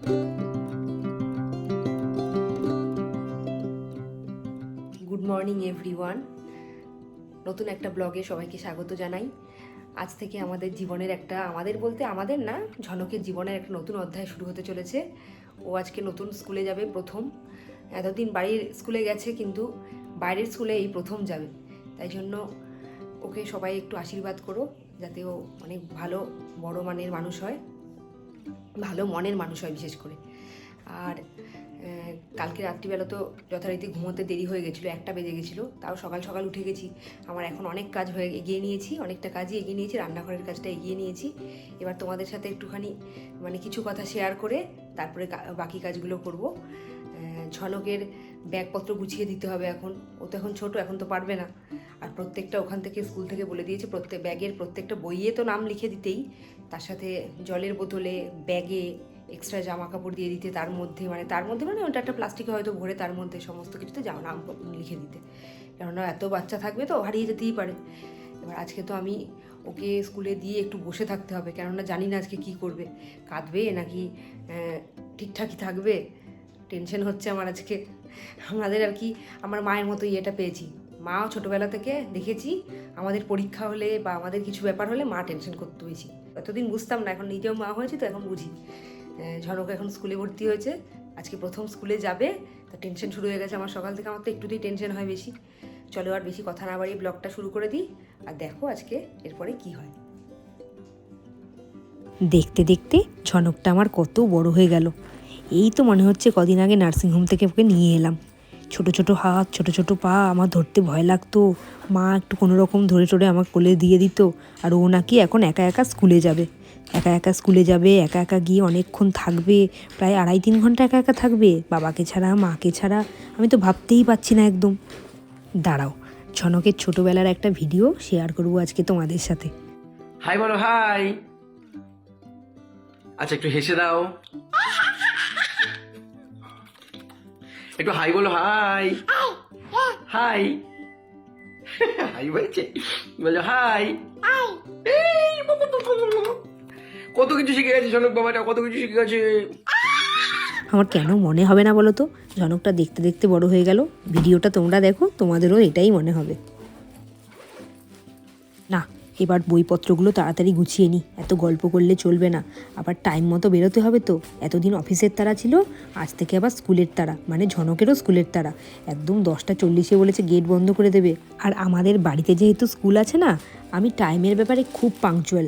Good morning everyone নতুন একটা ব্লগে সবাইকে স্বাগত জানাই। আজ থেকে আমাদের জীবনের একটা, আমাদের বলতে আমাদের না, ঝনকের জীবনের একটা নতুন অধ্যায় শুরু হতে চলেছে। ও আজকে নতুন স্কুলে যাবে প্রথম। এতদিন বাড়ির স্কুলে গেছে, কিন্তু বাইরের স্কুলে এই প্রথম যাবে। তাই জন্য ওকে সবাই একটু আশীর্বাদ করো, যাতে ও অনেক ভালো, বড় মানের মানুষ হয়। ভালো মনের মানুষ হয় বিশেষ করে। আর কালকে রাত্রিবেলা তো যথারীতি ঘুমোতে দেরি হয়ে গেছিল, একটা বেজে গেছিল, তাও সকাল সকাল উঠে গেছি। আমার এখন অনেক কাজ হয়ে এগিয়ে নিয়েছি, অনেকটা কাজই এগিয়ে নিয়েছি, রান্নাঘরের কাজটা এগিয়ে নিয়েছি। এবার তোমাদের সাথে একটুখানি মানে কিছু কথা শেয়ার করে তারপরে বাকি কাজগুলো করব। আহ, ঝনকের ব্যাগপত্র গুছিয়ে দিতে হবে এখন। ও তো এখন ছোট এখন তো পারবে না। আর প্রত্যেকটা ওখান থেকে স্কুল থেকে বলে দিয়েছে প্রত্যেক ব্যাগের প্রত্যেকটা বইয়ে তো নাম লিখে দিতেই। তার সাথে জলের বোতলে ব্যাগে এক্সট্রা জামা কাপড় দিয়ে দিতে তার মধ্যে মানে তার মধ্যে মানে ওটা একটা প্লাস্টিকে হয়তো ভরে তার মধ্যে সমস্ত কিছুতে জামা নাম লিখে দিতে। কেননা এত বাচ্চা থাকবে তো হারিয়ে যেতেই পারে। এবার আজকে তো আমি ওকে স্কুলে দিয়ে একটু বসে থাকতে হবে কেননা জানি না আজকে কি করবে। কাঁদবে নাকি ঠিকঠাকই থাকবে? টেনশন হচ্ছে আমার আজকে। আমাদের আর কি, আমার মায়ের মতো ইয়েটা পেয়েছি। মাও ছোটোবেলা থেকে দেখেছি, আমাদের পরীক্ষা হলে বা আমাদের কিছু ব্যাপার হলে মা টেনশন করতে হয়েছি এতদিন বুঝতাম না, এখন নিজেও মা হয়েছে তো এখন বুঝি। ঝনক এখন স্কুলে ভর্তি হয়েছে, আজকে প্রথম স্কুলে যাবে, তো টেনশন শুরু হয়ে গেছে আমার সকাল থেকে, আমার তো একটুতেই টেনশন হয় বেশি। চলো আর বেশি কথা না বাড়িয়ে ব্লগটা শুরু করে দিই, আর দেখো আজকে এরপরে কি হয়। দেখতে দেখতে ঝনকটা আমার কত বড় হয়ে গেল। এই তো মনে হচ্ছে কদিন আগে নার্সিংহোম থেকে ওকে নিয়ে এলাম। ছোট ছোট হাত, ছোট ছোট পা, আমার ধরতে ভয় লাগতো। মা একটু কোনো রকম ধরে টরে আমার কোলে দিয়ে দিত, আর ও নাকি এখন একা একা স্কুলে যাবে। একা একা স্কুলে যাবে, একা একা গিয়ে অনেকক্ষণ থাকবে, প্রায় আড়াই তিন ঘণ্টা একা একা থাকবে, বাবাকে ছাড়া, মাকে ছাড়া, আমি তো ভাবতেই পারছি না একদম। দাঁড়াও ঝনকের ছোটোবেলার একটা ভিডিও শেয়ার করব আজকে তোমাদের সাথে। হাই বলো, হাই। আচ্ছা একটু হেসে দাও। একটু হাই বলো হাই। হাই। হাই। বলছে বলো হাই। কত কিছু শিখে গেছে জনক বাবাটা কত কিছু শিখে গেছে। আমার কেন মনে হবে না বলো তো? জনকটা দেখতে দেখতে বড় হয়ে গেল। ভিডিওটা তোমরা দেখো তোমাদেরও এটাই মনে হবে। এবার বইপত্রগুলো তাড়াতাড়ি গুছিয়ে নিই এত গল্প করলে চলবে না। আবার টাইম মতো বেরোতে হবে তো। এতদিন অফিসের তারা ছিল, আজ থেকে আবার স্কুলের তারা মানে ঝনকেরও স্কুলের তারা। একদম দশটা চল্লিশে বলেছে গেট বন্ধ করে দেবে। আর আমাদের বাড়িতে যেহেতু স্কুল আছে না, আমি টাইমের ব্যাপারে খুব পাংচুয়াল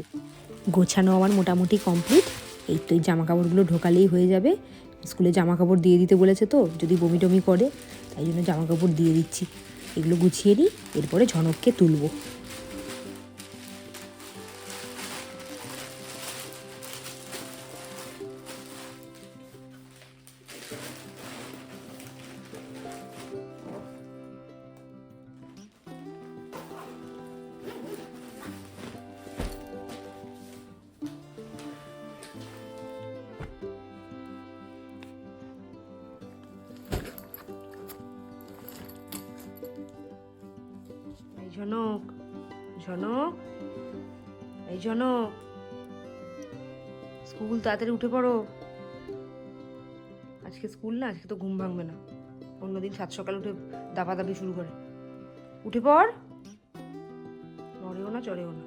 গোছানো আমার মোটামুটি কমপ্লিট এই তো এই জামা কাপড়গুলো ঢোকালেই হয়ে যাবে। স্কুলে জামা কাপড় দিয়ে দিতে বলেছে তো, যদি বমি টমি করে, তাই জন্য জামা কাপড় দিয়ে দিচ্ছি। এগুলো গুছিয়ে নিই এরপরে ঝনককে তুলবো। ঝনক ঝনক এই ঝনক। স্কুল তাড়াতাড়ি উঠে পড়ো। আজকে স্কুল না, আজকে তো ঘুম ভাঙবে না। অন্যদিন সাত সকালে উঠে দাপাদাপি শুরু করে। উঠে পড়। নড়েও না, চড়েও না।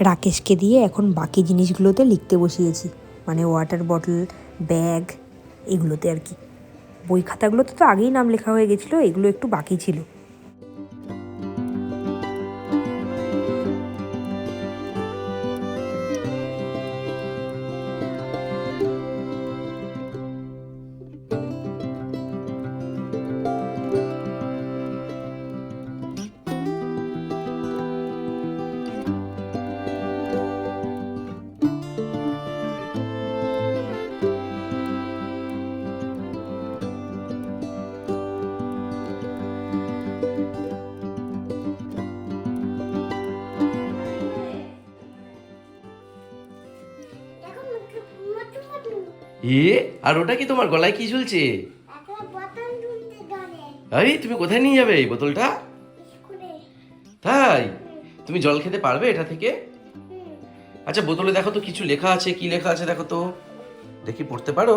রাকেশকে দিয়ে এখন বাকি জিনিসগুলোতে লিখতে বসিয়েছি। মানে ওয়াটার বটল ব্যাগ এগুলোতে আর কি। বই খাতাগুলোতে তো আগেই নাম লেখা হয়ে গেছিল, এগুলো একটু বাকি ছিল। এ আর ওটা কি তোমার গলায় কি ঝুলছে? আরে তুমি কোথায় নিয়ে যাবে এই বোতলটা? তাই? তুমি জল খেতে পারবে এটা থেকে? আচ্ছা বোতলে দেখো তো কিছু লেখা আছে কি লেখা আছে দেখো তো। দেখি পড়তে পারো?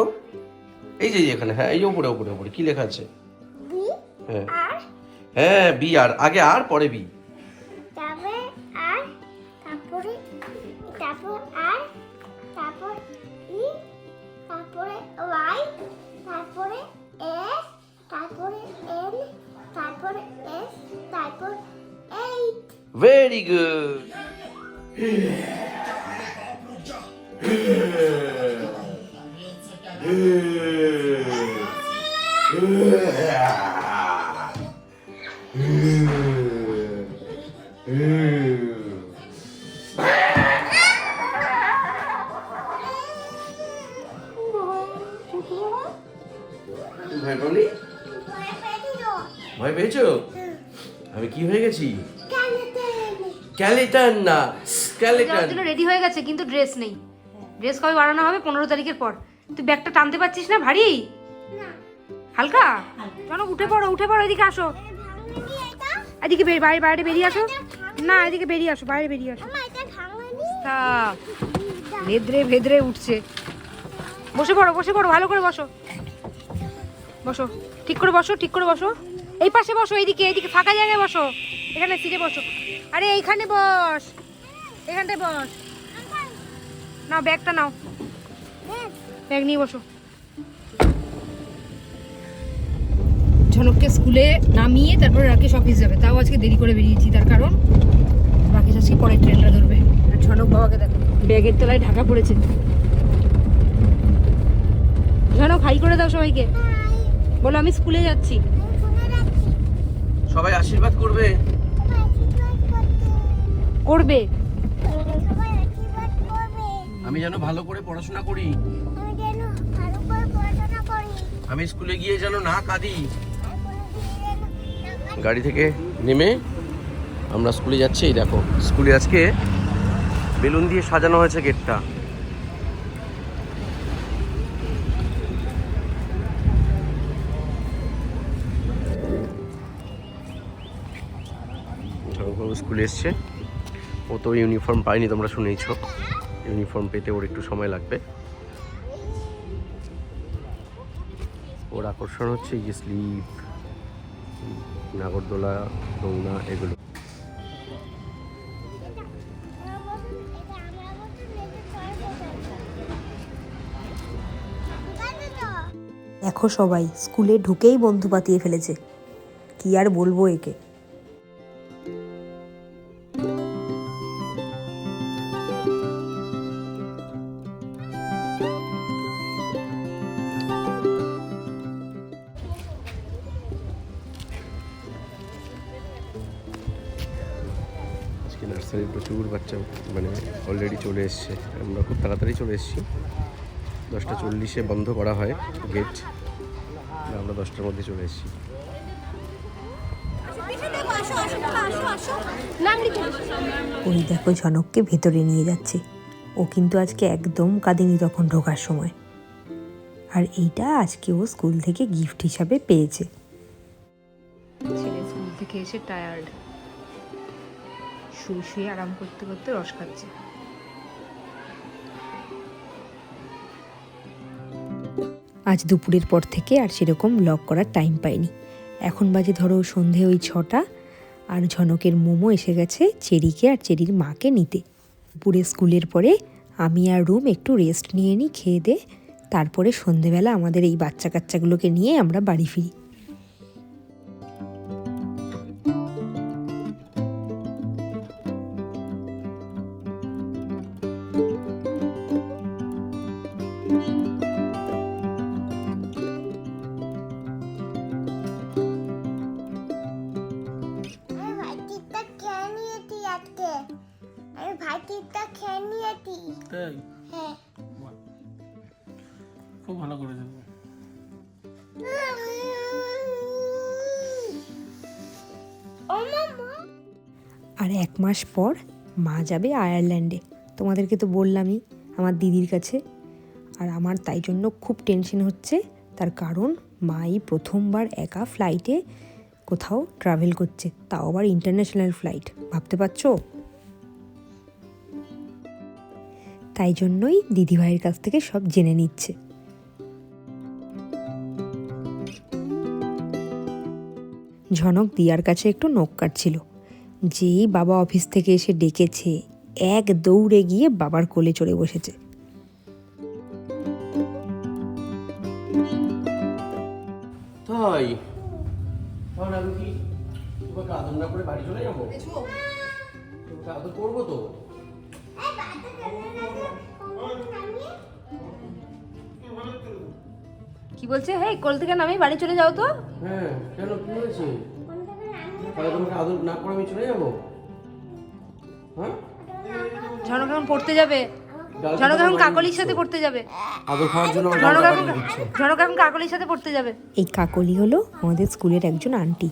এই যে এখানে হ্যাঁ এই যে উপরে উপরে উপরে কি লেখা আছে? হ্যাঁ। হ্যাঁ বি আর আগে আর পরে বি। তারপরে আর তারপর আর তারপর ই তারপরে ওয়াই তারপরে এস তারপরে এন তারপরে এস তারপর এইট ভেরি গুড ভয় কি হয়ে না স্কেলিটন জন্য রেডি হয়ে গেছে কিন্তু ড্রেস নেই। ড্রেস কবে বানানো হবে? পনেরো তারিখের পর। তুই ব্যাগটা টানতে পারছিস না ভারী? হালকা? চলো উঠে পড়ো উঠে পড়ো এদিকে আসো। এদিকে বাইরে বাইরে বেরিয়ে আসো। না এদিকে বেরিয়ে আসো বাইরে বেরিয়ে আসো। তা ভেদরে ভেদরে উঠছে। বসে পড়ো বসে পড়ো ভালো করে বসো। বসো। ঠিক করে বসো ঠিক করে বসো। এই পাশে বসো এইদিকে এইদিকে ফাঁকা জায়গায় বসো। এখানে সিটে বসো। আরে, এইখানে বস। এখানটায় বস। নাও, ব্যাগটা নাও। ব্যাগ নিয়ে বসো। ঝনককে স্কুলে নামিয়ে তারপর রাকেশ অফিস যাবে। তাও আজকে দেরি করে বেরিয়েছি, তার কারণ রাকেশ আজকে পরে ট্রেনটা ধরবে। আর ঝনক বাবাকে দেখো, ব্যাগের তলায় ঢাকা পড়েছে। ঝনক, হাই করে দাও সবাইকে। বলো, আমি স্কুলে যাচ্ছি। সবাই আশীর্বাদ করবে। করবে? আমি যেন ভালো করে পড়াশোনা করি। আমি স্কুলে গিয়ে যেন না কাঁদি। গাড়ি থেকে নেমে আমরা স্কুলে যাচ্ছি দেখো। স্কুলে আজকে বেলুন দিয়ে সাজানো হয়েছে গেটটা। স্কুলে এসছে। ও তো ইউনিফর্ম পায়নি, তোমরা শুনেইছ। ইউনিফর্ম পেতে ওর একটু সময় লাগবে। ওর আকর্ষণ হচ্ছে যে স্লিপ নাগরদোলা দৌনা এগুলো। দেখো সবাই, স্কুলে ঢুকেই বন্ধু পাতিয়ে ফেলেছে। কি আর বলব একে? নার্সারি প্রচুর বাচ্চা মানে অলরেডি চলে এসছে। আমরা খুব তাড়াতাড়ি চলে এসেছি। দশটা চল্লিশে বন্ধ করা হয় গেট আমরা দশটার মধ্যে চলে এসেছি। ওই দেখো জনককে ভেতরে নিয়ে যাচ্ছে। ও কিন্তু আজকে একদম কাঁদেনি তখন ঢোকার সময়। আর এইটা আজকে ও স্কুল থেকে গিফট হিসাবে পেয়েছে। ছেলে স্কুল থেকে এসে টায়ার্ড শুয়ে শুয়ে আরাম করতে করতে রস খাচ্ছে। আজ দুপুরের পর থেকে আর সেরকম ব্লগ করার টাইম পাইনি। এখন বাজে ধরো সন্ধে ওই ছটা, আর ঝনকের মোমো এসে গেছে চেরিকে আর চেরির মাকে নিতে। দুপুরে স্কুলের পরে আমি আর রুম একটু রেস্ট নিয়ে নিই খেয়ে দে। তারপরে সন্ধেবেলা আমাদের এই বাচ্চা কাচ্চাগুলোকে নিয়ে আমরা বাড়ি ফিরি। তাই? হ্যাঁ। খুব ভালো করেছে। আর এক মাস পর মা যাবে আয়ারল্যান্ডে। তোমাদেরকে তো বললামই আমার দিদির কাছে। আর আমার তাই জন্য খুব টেনশন হচ্ছে। তার কারণ মাই প্রথমবার একা ফ্লাইটে কোথাও ট্রাভেল করছে। তাও আবার ইন্টারন্যাশনাল ফ্লাইট ভাবতে পারছ? তাই জন্যই দিদিভাইয়ের কাছ থেকে সব জেনে নিচ্ছে। ঝনক দিয়ার কাছে একটু নখ কাটছিল। যেই বাবা অফিস থেকে এসে ডেকেছে এক দৌড়ে গিয়ে বাবার কোলে চড়ে বসেছে। তাই? তাহলে আমি কি তোমাকে আদর না করে বাড়ি চলে যাব? তোমাকে আদর করব তো? কি বলছে? হ্যাঁ কোল থেকে নামি বাড়ি চলে যাও তো। হ্যাঁ কেন কি হয়েছে? তাহলে তোমাকে আদর না করে আমি চলে যাব? হ্যাঁ? ঝনক এখন পড়তে যাবে। ঝনক এখন কাকলির সাথে পড়তে যাবে। আদর খাওয়ার জন্য ঝনক এখন ঝনক এখন কাকলির সাথে পড়তে যাবে। এই কাকলি হলো আমাদের স্কুলের একজন আন্টি।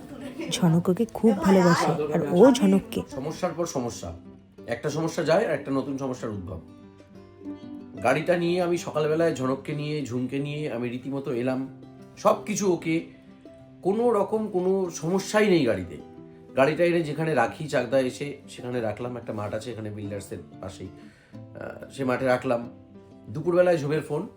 ঝনককে খুব ভালোবাসে আর ও ঝনককে। সমস্যার পর সমস্যা। একটা সমস্যা যায় আর একটা নতুন সমস্যার উদ্ভব। গাড়িটা নিয়ে আমি সকালবেলায় ঝনককে নিয়ে, ঝুমকে নিয়ে আমি রীতিমতো এলাম। সব কিছু ওকে কোনো রকম কোনো সমস্যাই নেই গাড়িতে। গাড়িটা এনে যেখানে রাখি চাকদা এসে সেখানে রাখলাম। একটা মাঠ আছে এখানে বিল্ডার্সের পাশেই। সে মাঠে রাখলাম। দুপুরবেলায় ঝুমের ফোন।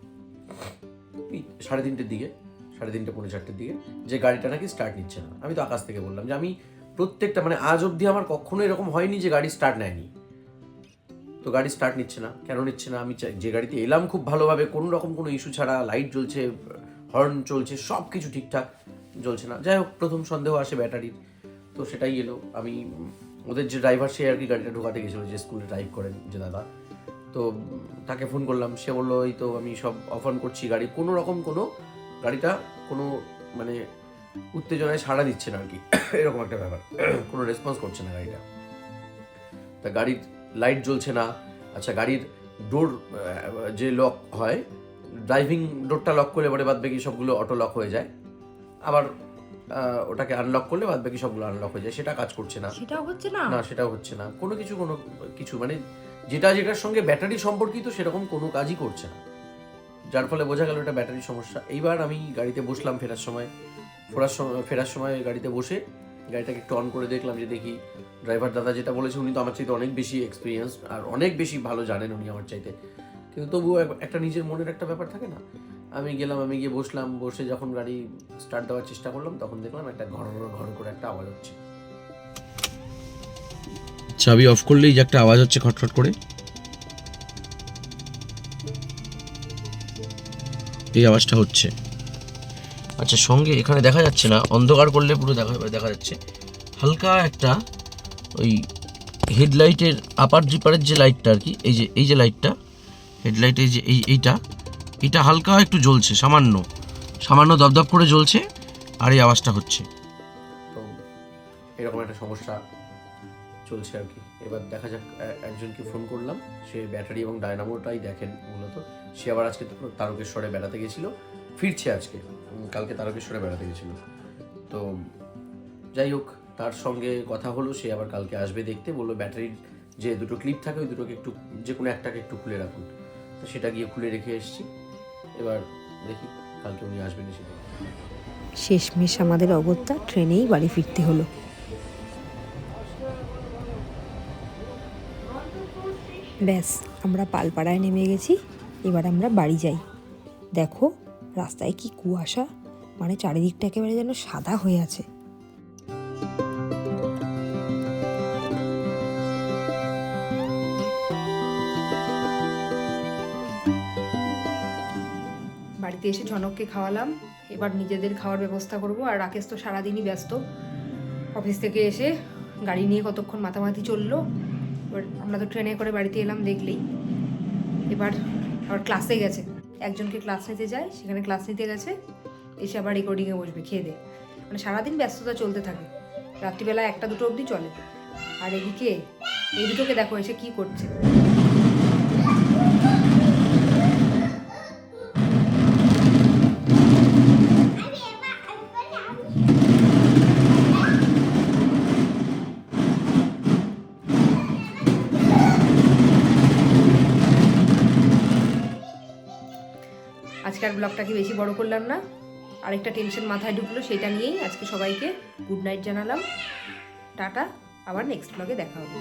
সাড়ে তিনটের দিকে, সাড়ে তিনটে, পৌনে চারটের দিকে যে গাড়িটা নাকি স্টার্ট নিচ্ছে না। আমি তো আকাশ থেকে বললাম যে আমি প্রত্যেকটা মানে আজ অবধি আমার কখনো এরকম হয়নি যে গাড়ি স্টার্ট নেয়নি। তো গাড়ি স্টার্ট নিচ্ছে না। কেন নিচ্ছে না? আমি যে গাড়িতে এলাম খুব ভালোভাবে, কোনো রকম কোনো ইস্যু ছাড়া লাইট জ্বলছে হর্ন চলছে সব কিছু ঠিকঠাক জ্বলছে না। যাই হোক, প্রথম সন্দেহ আসে ব্যাটারির। তো সেটাই এলো। আমি ওদের যে ড্রাইভার সে আর কি গাড়িটা ঢোকাতে গেছিল, যে স্কুলে ড্রাইভ করেন যে দাদা। তো তাকে ফোন করলাম। সে বলল, এই তো আমি সব অফ অন করছি। গাড়ি কোনো রকম কোনো গাড়িটা কোনো মানে উত্তেজনায় সাড়া দিচ্ছে না আর কি। এরকম একটা ব্যাপার। কোনো রেসপন্স করছে না গাড়িটা। তা গাড়ির লাইট জ্বলছে না। আচ্ছা গাড়ির ডোর যে লক হয় ড্রাইভিং ডোরটা লক করলে পরে বাদ বাকি সবগুলো অটো লক হয়ে যায়। আবার ওটাকে আনলক করলে বাদ বাকি সবগুলো আনলক হয়ে যায়। সেটা কাজ করছে না। সেটাও হচ্ছে না? না সেটাও হচ্ছে না। কোনো কিছু কোনো কিছু মানে যেটা যেটার সঙ্গে ব্যাটারি সম্পর্কিত সেরকম কোনো কাজই করছে না। যার ফলে বোঝা গেল এটা ব্যাটারি সমস্যা। এইবার আমি গাড়িতে বসলাম ফেরার সময়। ফেরার সময় ফেরার সময় গাড়িতে বসে গাড়িটাকে একটু অন করে দেখলাম যে দেখি ড্রাইভার দাদা যেটা বলেছে উনি তো আমার চাইতে অনেক বেশি এক্সপিরিয়েন্স আর অনেক বেশি ভালো জানেন উনি আমার চাইতে। কিন্তু তবুও একটা নিজের মনের একটা ব্যাপার থাকে না। আমি গেলাম, আমি গিয়ে বসলাম, বসে যখন গাড়ি স্টার্ট দেওয়ার চেষ্টা করলাম, তখন দেখলাম একটা ঘর ঘর করে একটা আওয়াজ হচ্ছে। চাবি অফ করলেই যে একটা আওয়াজ হচ্ছে খটখট করে। এই আওয়াজটা হচ্ছে। আচ্ছা সঙ্গে এখানে দেখা যাচ্ছে না, অন্ধকার করলে পুরো দেখা দেখা যাচ্ছে। হালকা একটা ওই হেডলাইটের আপার জিপারের যে লাইটটা আর কি, এই যে এই যে লাইটটা হেডলাইটের যে এই এইটা, এটা হালকা একটু জ্বলছে, সামান্য। সামান্য দপদপ করে জ্বলছে, আর এই আওয়াজটা হচ্ছে। তো এরকম একটা সমস্যা চলছে আর কি। এবার দেখা যাক একজনকে ফোন করলাম, সে ব্যাটারি এবং ডায়নামোটাই দেখেন মূলত। সে আবার আজকে তারকেশ্বরে বেড়াতে গেছিল। ফিরছে আজকে। কালকে তারকেশ্বরে বেড়াতে গেছিল। তো যাই হোক, তার সঙ্গে কথা হলো, সে আবার কালকে আসবে দেখতে। বলল, ব্যাটারির যে দুটো ক্লিপ থাকে, ওই দুটোকে একটু, যে কোনো একটাকে একটু খুলে রাখুন। তো সেটা গিয়ে খুলে রেখে এসেছি। এবার দেখি, কালকে উনি আসবেন দেখবেন। শেষমেশ আমাদের অগত্যা ট্রেনেই বাড়ি ফিরতে হলো। ব্যাস, আমরা পালপাড়ায় নেমে গেছি। এবার আমরা বাড়ি যাই। দেখো রাস্তায় কি কুয়াশা? মানে চারিদিকটা একেবারে যেন সাদা হয়ে আছে। বাড়িতে এসে ঝনককে খাওয়ালাম। এবার নিজেদের খাওয়ার ব্যবস্থা করব আর রাকেশ তো সারাদিনই ব্যস্ত। অফিস থেকে এসে গাড়ি নিয়ে কতক্ষণ মাতামাতি চলল, এবার আমরা তো ট্রেনে করে বাড়িতে এলাম দেখলেই। এবার আবার ক্লাসে গেছে। একজনকে ক্লাস নিতে যায়, সেখানে ক্লাস নিতে গেছে, এসে আবার রেকর্ডিংয়ে বসবে, খেয়ে দে। মানে সারাদিন ব্যস্ততা চলতে থাকে। রাত্রিবেলা একটা দুটো অবধি চলে। আর এদিকে, এই দুটোকে দেখো এসে কী করছে। আজকের ব্লগটাকে বেশি বড় করলাম না। আরেকটা টেনশন মাথায় ঢুকলো, সেটা নিয়েই আজকে সবাইকে গুড নাইট জানালাম। টাটা, আবার নেক্সট ব্লগে দেখা হবে।